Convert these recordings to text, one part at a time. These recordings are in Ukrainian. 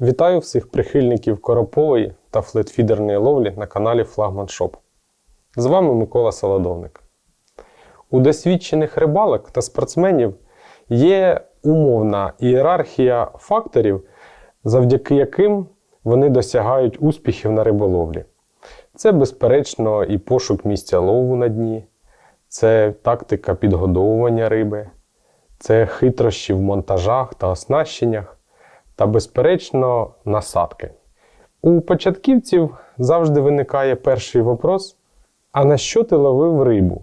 Вітаю всіх прихильників коропової та флетфідерної ловлі на каналі Флагман Шоп. З вами Микола Солодовник. У досвідчених рибалок та спортсменів є умовна ієрархія факторів, завдяки яким вони досягають успіхів на риболовлі. Це, безперечно, і пошук місця лову на дні, це тактика підгодовування риби, це хитрощі в монтажах та оснащеннях та, безперечно, насадки. У початківців завжди виникає перший вопрос: а на що ти ловив рибу?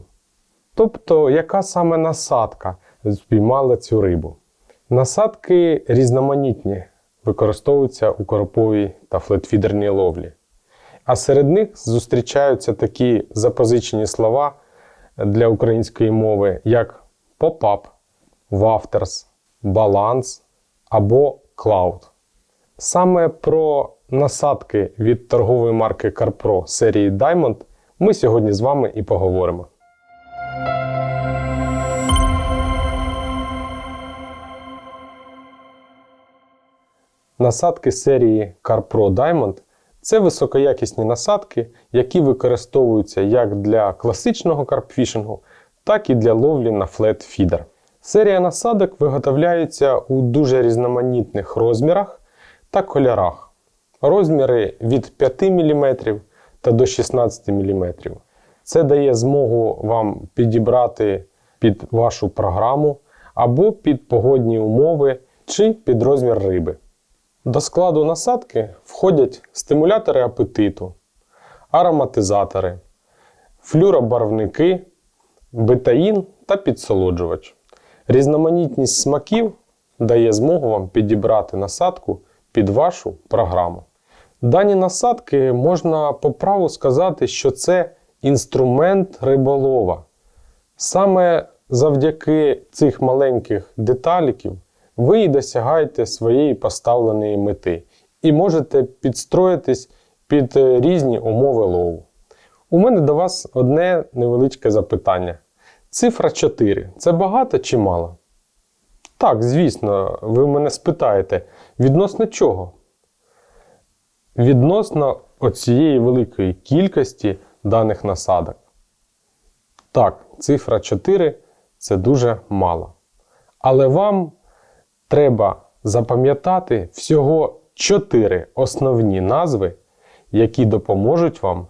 Тобто, яка саме насадка спіймала цю рибу? Насадки різноманітні, використовуються у короповій та флетфідерній ловлі. А серед них зустрічаються такі запозичені слова для української мови, як поп-ап, вафтерс, баланс або клауд. Саме про насадки від торгової марки CarPro серії Diamond ми сьогодні з вами і поговоримо. Насадки серії CarPro Diamond це високоякісні насадки, які використовуються як для класичного карпфішингу, так і для ловлі на флет-фідер. Серія насадок виготовляється у дуже різноманітних розмірах та кольорах. Розміри від 5 мм та до 16 мм. Це дає змогу вам підібрати під вашу програму або під погодні умови чи під розмір риби. До складу насадки входять стимулятори апетиту, ароматизатори, флюробарвники, бетаїн та підсолоджувач. Різноманітність смаків дає змогу вам підібрати насадку під вашу програму. Дані насадки можна по праву сказати, що це інструмент риболова. Саме завдяки цих маленьких деталіків ви і досягаєте своєї поставленої мети і можете підстроїтись під різні умови лову. У мене до вас одне невеличке запитання. Цифра 4 це багато чи мало? Так, звісно, ви мене спитаєте, відносно чого? Відносно оцієї великої кількості даних насадок. Так, цифра 4 це дуже мало. Але вам треба запам'ятати всього 4 основні назви, які допоможуть вам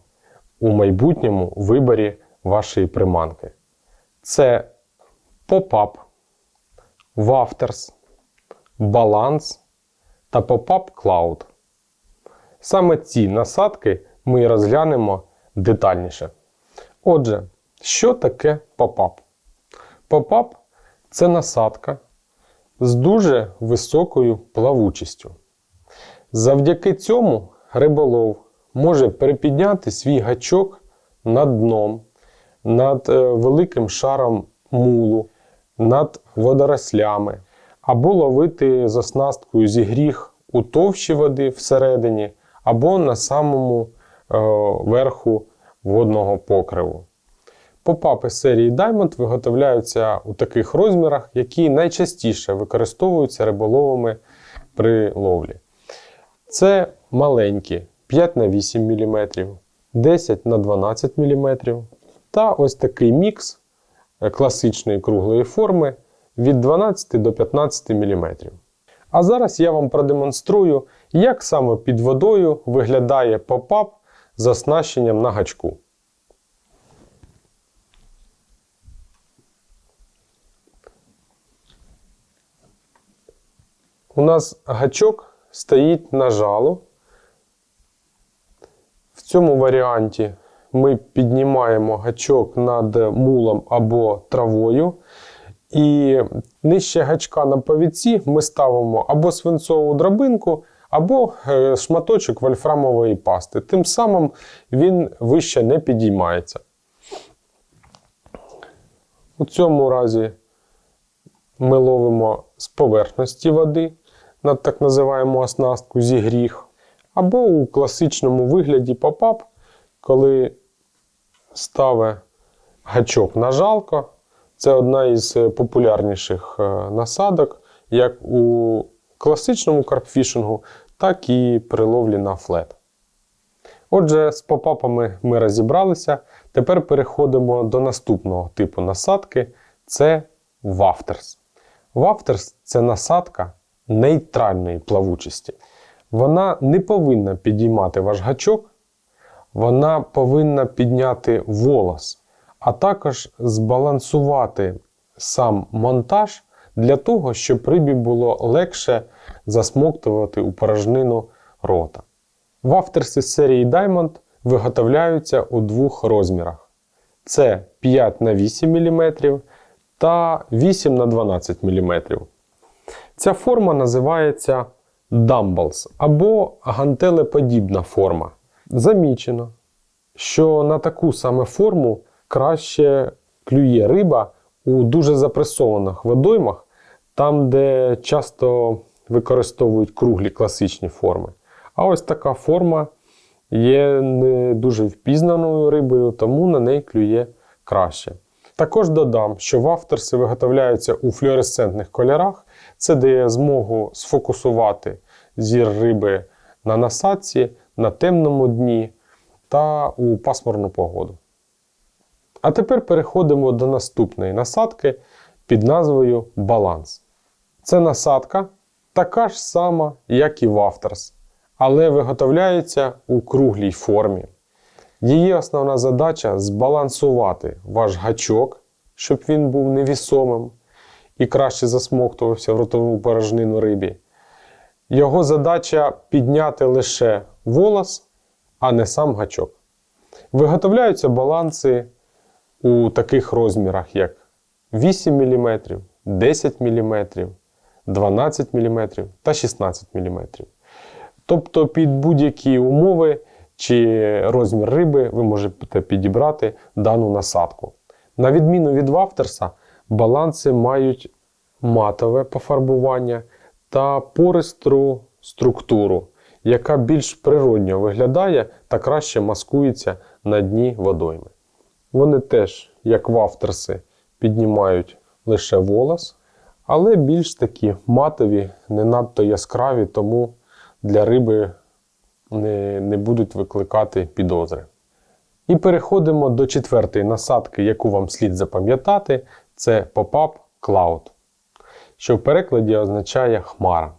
у майбутньому виборі вашої приманки. Це поп-ап, вафтерс, баланс та поп-ап Cloud. Саме ці насадки ми розглянемо детальніше. Отже, що таке поп-ап? Поп-ап це насадка з дуже високою плавучістю. Завдяки цьому риболов може перепідняти свій гачок над дном, над е, великим шаром мулу, над водорослями, або ловити з оснасткою зі гріх у товщі води всередині, або на самому е, верху водного покриву. Попапи серії Diamond виготовляються у таких розмірах, які найчастіше використовуються риболовами при ловлі. Це маленькі 5 на 8 мм, 10 на 12 мм та ось такий мікс е, класичної круглої форми від 12 до 15 мм. А зараз я вам продемонструю, як саме під водою виглядає попап з оснащенням на гачку. У нас гачок стоїть на жало. В цьому варіанті ми піднімаємо гачок над мулом або травою. І нижче гачка на повідці ми ставимо або свинцову драбинку, або е, шматочок вольфрамової пасти. Тим самим він вище не підіймається. У цьому разі ми ловимо з поверхності води на так називаємо оснастку зі гріх, або у класичному вигляді поп-ап, коли ставить гачок на жалко. Це одна із е, популярніших е, насадок, як у класичному карпфішингу, так і при ловлі на флет. Отже, з попапами ми розібралися. Тепер переходимо до наступного типу насадки це вафтерс. Вафтерс це насадка нейтральної плавучості. Вона не повинна підіймати ваш гачок, вона повинна підняти волос, а також збалансувати сам монтаж для того, щоб рибі було легше засмоктувати у порожнину рота. Вафтерси серії Diamond виготовляються у двох розмірах: це 5 на 8 мм та 8 на 12 мм. Ця форма називається Dumbles або гантелеподібна форма. Замічено, що на таку саме форму краще клює риба у дуже запресованих водоймах, там, де часто використовують круглі класичні форми. А ось така форма є не дуже впізнаною рибою, тому на неї клює краще. Також додам, що вафтерси виготовляються у флюоресцентних кольорах. Це дає змогу сфокусувати зір риби на насадці, на темному дні та у пасмурну погоду. А тепер переходимо до наступної насадки під назвою Баланс. Це насадка така ж сама, як і вафтерс, але виготовляється у круглій формі. Її основна задача збалансувати ваш гачок, щоб він був невісомим і краще засмоктувався в ротову порожнину рибі. Його задача підняти лише волос, а не сам гачок. Виготовляються баланси у таких розмірах, як 8 мм, 10 мм, 12 мм та 16 мм. Тобто під будь-які умови чи розмір риби ви можете підібрати дану насадку. На відміну від вафтерса, баланси мають матове пофарбування та пористру структуру, яка більш природньо виглядає та краще маскується на дні водойми. Вони теж, як вафтерси, піднімають лише волос, але більш такі матові, не надто яскраві, тому для риби не, не будуть викликати підозри. І переходимо до четвертої насадки, яку вам слід запам'ятати, це Pop-Up Cloud, що в перекладі означає хмара.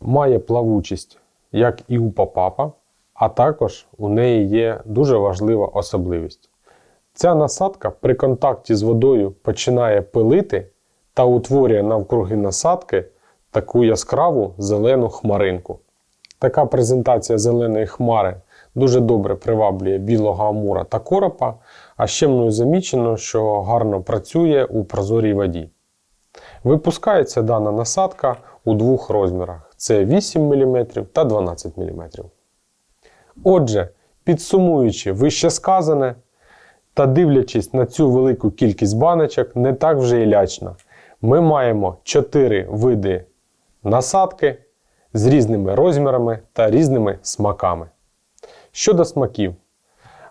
Має плавучість, як і у попапа, а також у неї є дуже важлива особливість. Ця насадка при контакті з водою починає пилити та утворює навкруги насадки таку яскраву зелену хмаринку. Така презентація зеленої хмари дуже добре приваблює білого амура та коропа, а ще мною замічено, що гарно працює у прозорій воді. Випускається дана насадка у двох розмірах: це 8 мм та 12 мм. Отже, підсумуючи вище сказане та дивлячись на цю велику кількість баночок, не так вже і лячно. Ми маємо 4 види насадки з різними розмірами та різними смаками. Щодо смаків,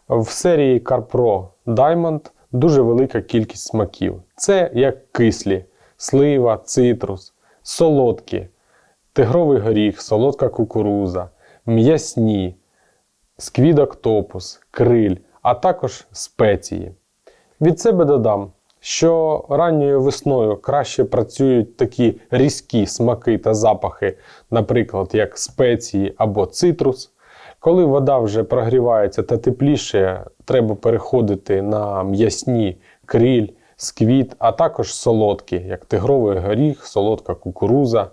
в серії CarPro Diamond дуже велика кількість смаків. Це як кислі, слива, цитрус, солодкі, тигровий горіх, солодка кукуруза, м'ясні, сквідоктопус, криль, а також спеції. Від себе додам, що ранньою весною краще працюють такі різкі смаки та запахи, наприклад, як спеції або цитрус. Коли вода вже прогрівається та тепліше, треба переходити на м'ясні криль, сквіт, а також солодкі, як тигровий горіх, солодка кукуруза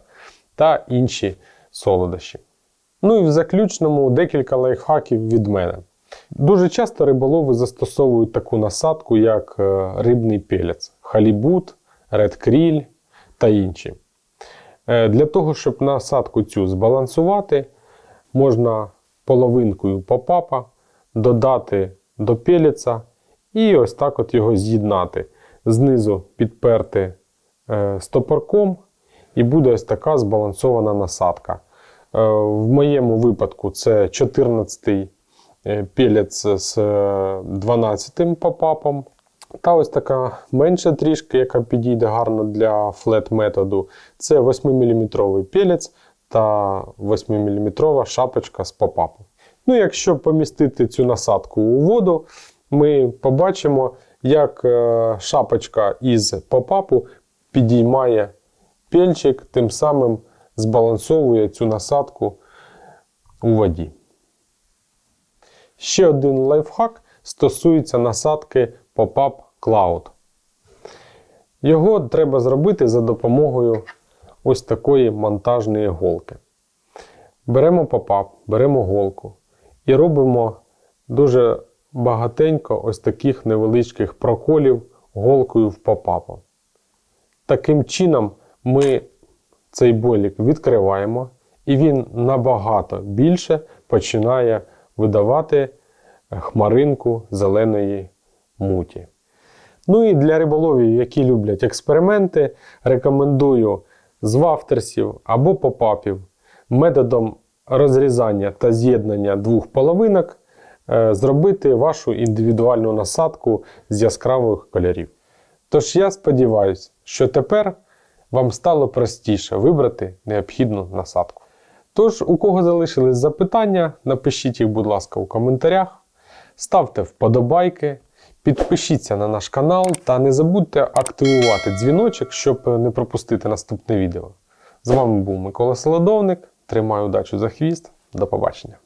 та інші солодощі. Ну і в заключному декілька лайфхаків від мене. Дуже часто риболови застосовують таку насадку, як е, рибний пелець, халібут, редкріль та інші. Е, Для того, щоб насадку цю збалансувати, можна половинкою попапа додати до пелеця і ось так от його з'єднати. Знизу підперти е, стопорком, і буде ось така збалансована насадка. Е, В моєму випадку це 14-й пелець з 12-м попапом. Та ось така менша трішки, яка підійде гарно для флет методу. Це 8-мм пелець та 8-мм шапочка з попапу. Ну, якщо помістити цю насадку у воду, ми побачимо, як е, шапочка із попапу підіймає пельчик, тим самим збалансовує цю насадку у воді. Ще один лайфхак стосується насадки Pop-Up Cloud. Його треба зробити за допомогою ось такої монтажної голки. Беремо попап, беремо голку і робимо дуже багатенько ось таких невеличких проколів голкою в попапу. Таким чином ми цей болік відкриваємо, і він набагато більше починає видавати хмаринку зеленої муті. Ну і для риболовів, які люблять експерименти, рекомендую з вафтерсів або попапів методом розрізання та з'єднання двох половинок е, зробити вашу індивідуальну насадку з яскравих кольорів. Тож я сподіваюся, що тепер вам стало простіше вибрати необхідну насадку. Тож, у кого залишились запитання, напишіть їх, будь ласка, у коментарях, ставте вподобайки, підпишіться на наш канал та не забудьте активувати дзвіночок, щоб не пропустити наступне відео. З вами був Микола Солодовник. Тримаю удачу за хвіст. До побачення.